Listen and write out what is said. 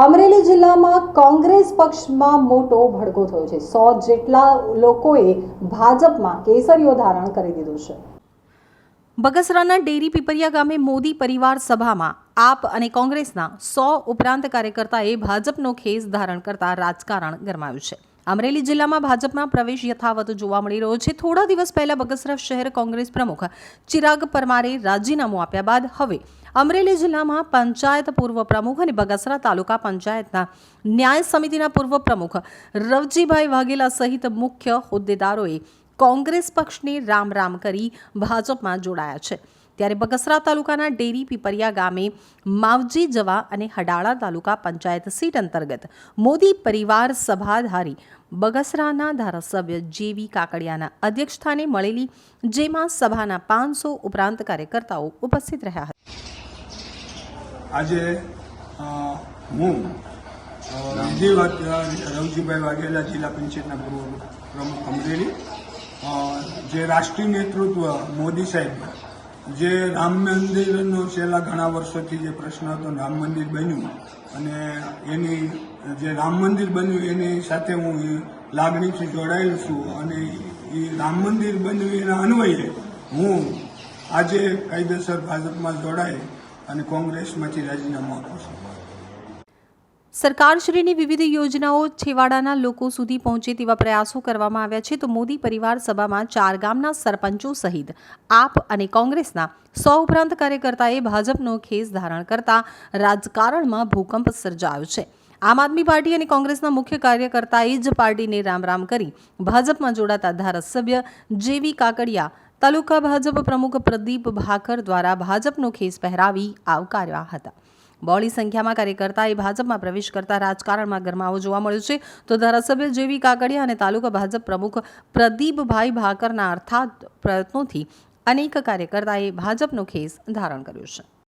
અમરેલી જિલ્લામાં કોંગ્રેસ પક્ષમાં મોટો ભડકો થયો છે. સો જેટલા લોકોએ ભાજપમાં કેસરીઓ ધારણ કરી દીધું છે. બગસરાના ડેરી પીપરિયા ગામે મોદી પરિવાર સભામાં આપ અને કોંગ્રેસના સો ઉપરાંત કાર્યકર્તાએ ભાજપનો ખેસ ધારણ કરતા રાજકારણ ગરમાયું છે. અમરેલી જિલ્લામાં ભાજપમાં પ્રવેશ યથાવત જોવા મળી રહ્યો છે. થોડા દિવસ પહેલા બગસરા શહેર કોંગ્રેસ પ્રમુખ ચિરાગ પરમારે રાજીનામું આપ્યા બાદ હવે અમરેલી જિલ્લામાં પંચાયત પૂર્વ પ્રમુખ અને બગસરા તાલુકા પંચાયતના ન્યાય સમિતિના પૂર્વ પ્રમુખ રવજીભાઈ વાઘેલા સહિત મુખ્ય હોદ્દેદારોએ કોંગ્રેસ પક્ષને રામ રામ કરી ભાજપમાં જોડાયા છે. ત્યારે બગસરા તાલુકાના ડેરી પીપરિયા ગામે માવજી જવા અને હડાળા તાલુકા પંચાયત સીટ અંતર્ગત મોદી પરિવાર સભાધારી બગસરાના ધારાસભ્ય જેવી કાકડિયાના અધ્યક્ષસ્થાને મળેલી, જેમાં સભાના પાંચસો ઉપરાંત કાર્યકર્તાઓ ઉપસ્થિત રહ્યા હતા. આજે હું વિજય રવજીભાઈ વાઘેલા જિલ્લા પંચાયતના પૂર્વ પ્રમુખ અમરેલી જે રાષ્ટ્રીય નેતૃત્વ મોદી સાહેબ જે રામ મંદિરનો છેલ્લા ઘણા વર્ષોથી જે પ્રશ્ન હતો, રામ મંદિર બન્યું અને એની, જે રામ મંદિર બન્યું એની સાથે હું લાગણીથી જોડાયેલ છું અને એ રામ મંદિર બન્યું એના અન્વયે હું આજે કાયદેસર ભાજપમાં જોડાય અને કોંગ્રેસમાંથી રાજીનામું આપું છું. સરકારશ્રીની વિવિધ યોજનાઓ છેવાડાના લોકો સુધી પહોંચે તેવા પ્રયાસો કરવામાં આવ્યા છે. તો મોદી પરિવાર સભામાં ચાર ગામના સરપંચો સહિત આપ અને કોંગ્રેસના સો ઉપરાંત કાર્યકર્તાએ ભાજપનો ખેસ ધારણ કરતા રાજકારણમાં ભૂકંપ સર્જાયો છે. આમ આદમી પાર્ટી અને કોંગ્રેસના મુખ્ય કાર્યકર્તાએ જ પાર્ટીને રામ રામ કરી ભાજપમાં જોડાતા ધારાસભ્ય જેવી કાકડિયા, તાલુકા ભાજપ પ્રમુખ પ્રદીપ ભાકર દ્વારા ભાજપનો ખેસ પહેરાવી આવકાર્યા હતા. બહોળી સંખ્યામાં કાર્યકર્તાએ ભાજપમાં પ્રવેશ કરતા રાજકારણમાં ગરમાવો જોવા મળ્યો છે. તો ધારાસભ્ય જેવી કાકડિયા અને તાલુકા ભાજપ પ્રમુખ પ્રદીપભાઈ ભાકરના અર્થાત પ્રયત્નોથી અનેક કાર્યકર્તાએ ભાજપનો ખેસ ધારણ કર્યો છે.